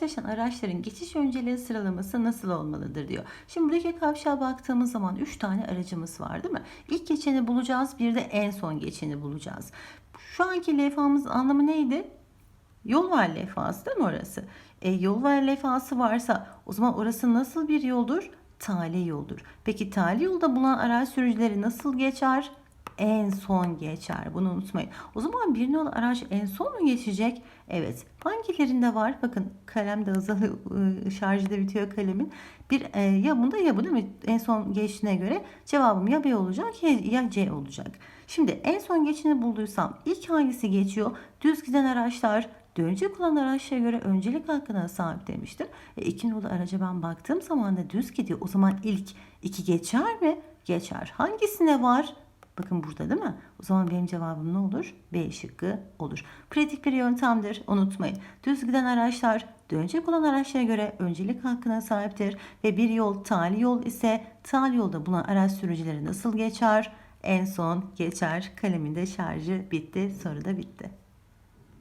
Karşılaşan araçların geçiş önceliği sıralaması nasıl olmalıdır diyor. Şimdi buradaki kavşağa baktığımız zaman 3 tane aracımız var değil mi? İlk geçeni bulacağız bir de en son geçeni bulacağız. Şu anki levhamızın anlamı neydi? Yol var levhası değil mi orası? E, yol var levhası varsa o zaman orası nasıl bir yoldur? Tali yoldur. Peki tali yolda bulunan araç sürücüleri nasıl geçer? En son geçer. Bunu unutmayın. O zaman bir nolu araç en son mu geçecek? Evet. Hangilerinde var? Bakın kalem de hızlı ıı, şarjı da bitiyor kalemin. Bir e, ya bunda ya bu değil mi? En son geçtiğine göre cevabım ya B olacak ya, ya C olacak. Şimdi en son geçini bulduysam ilk hangisi geçiyor? Düz giden araçlar dönecek olan araçlara göre öncelik hakkına sahip demiştim. E, iki nolu araca ben baktığım zaman da düz gidiyor. O zaman ilk iki geçer mi? Geçer. Hangisine var? Bakın burada değil mi? O zaman benim cevabım ne olur? B şıkkı olur. Pratik bir yöntemdir. Unutmayın. Düz giden araçlar dönecek olan araçlara göre öncelik hakkına sahiptir. Ve bir yol tali yol ise tali yolda bulunan araç sürücüleri nasıl geçer? En son geçer. Kalemin de şarjı bitti. Soru da bitti.